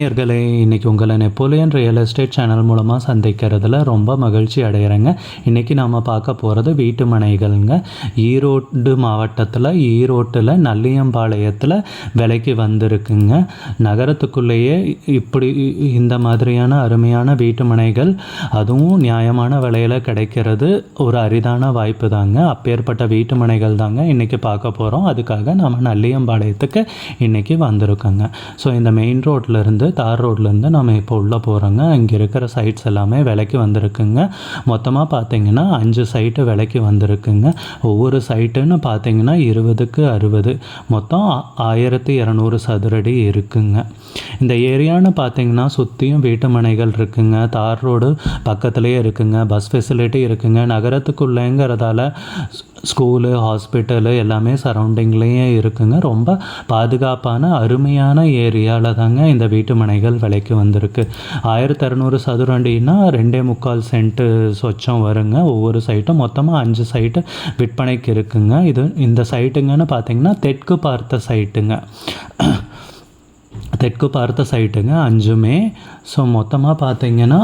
நேயர்களே இன்றைக்கி உங்களை நெப்போலியன் ரியல் எஸ்டேட் சேனல் மூலமாக சந்திக்கிறதுல ரொம்ப மகிழ்ச்சி அடைகிறேங்க இன்றைக்கி நாம் பார்க்க போகிறது வீட்டு மனைகள்ங்க. ஈரோடு மாவட்டத்தில் ஈரோட்டில் நல்லியம்பாளையத்தில் விலைக்கு வந்திருக்குங்க. நகரத்துக்குள்ளேயே இப்படி இந்த மாதிரியான அருமையான வீட்டு மனைகள் அதுவும் நியாயமான விலையில் கிடைக்கிறது ஒரு அரிதான வாய்ப்பு தாங்க அப்பேற்பட்ட வீட்டு மனைகள் தாங்க இன்றைக்கி பார்க்க போகிறோம் அதுக்காக நம்ம நல்லியம்பாளையத்துக்கு இன்றைக்கி வந்திருக்கோங்க. ஸோ இந்த மெயின் ரோட்லேருந்து தார் ரோட்லேருந்து நம்ம இப்போ உள்ளே போகிறோங்க இங்கே இருக்கிற சைட்ஸ் எல்லாமே விலைக்கு வந்திருக்குங்க. மொத்தமாக பார்த்தீங்கன்னா அஞ்சு சைட்டு விலைக்கு வந்திருக்குங்க. ஒவ்வொரு சைட்டுன்னு பார்த்தீங்கன்னா இருபதுக்கு அறுபது. மொத்தம் ஆயிரத்தி இரநூறு சதுரடி இருக்குங்க. இந்த ஏரியான்னு பார்த்தீங்கன்னா சுற்றியும் வீட்டு மனைகள் இருக்குங்க. தார் ரோடு பக்கத்துலேயே இருக்குங்க. பஸ் ஃபெசிலிட்டி இருக்குங்க. நகரத்துக்குள்ளேங்கிறதால ஸ்கூலு ஹாஸ்பிட்டலு எல்லாமே சரௌண்டிங்லேயே இருக்குங்க. ரொம்ப பாதுகாப்பான அருமையான ஏரியாவில் தாங்க இந்த வீட்டு மனைகள் விலைக்கு வந்திருக்கு. ஆயிரத்தி இரநூறு சதுரண்டின்னா ரெண்டே முக்கால் சென்ட்டு சொச்சம் வருங்க. ஒவ்வொரு சைட்டும் மொத்தமாக அஞ்சு சைட்டு விற்பனைக்கு இருக்குங்க. இது இந்த சைட்டுங்கன்னு பார்த்தீங்கன்னா தெற்கு பார்த்த சைட்டுங்க தெற்கு பார்த்த சைட்டுங்க அஞ்சுமே. ஸோ மொத்தமாக பார்த்தீங்கன்னா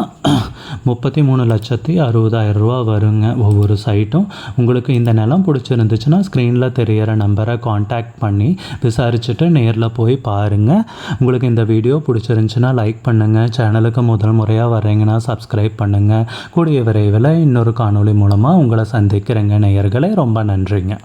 முப்பத்தி மூணு லட்சத்தி அறுபதாயிரம் ரூபா வருங்க ஒவ்வொரு சைட்டும் உங்களுக்கு இந்த நிலம் பிடிச்சிருந்துச்சுன்னா ஸ்க்ரீனில் தெரியிற நம்பரை காண்டாக்ட் பண்ணி விசாரிச்சுட்டு நேரில் போய் பாருங்கள் உங்களுக்கு இந்த வீடியோ பிடிச்சிருந்துச்சுன்னா லைக் பண்ணுங்கள் சேனலுக்கு முதல் முறையாக வரீங்கன்னா சப்ஸ்கிரைப் பண்ணுங்கள் கூடிய விரைவில் இன்னொரு காணொளி மூலமாக உங்களை சந்திக்கிறேங்க. நேயர்களே ரொம்ப நன்றிங்க.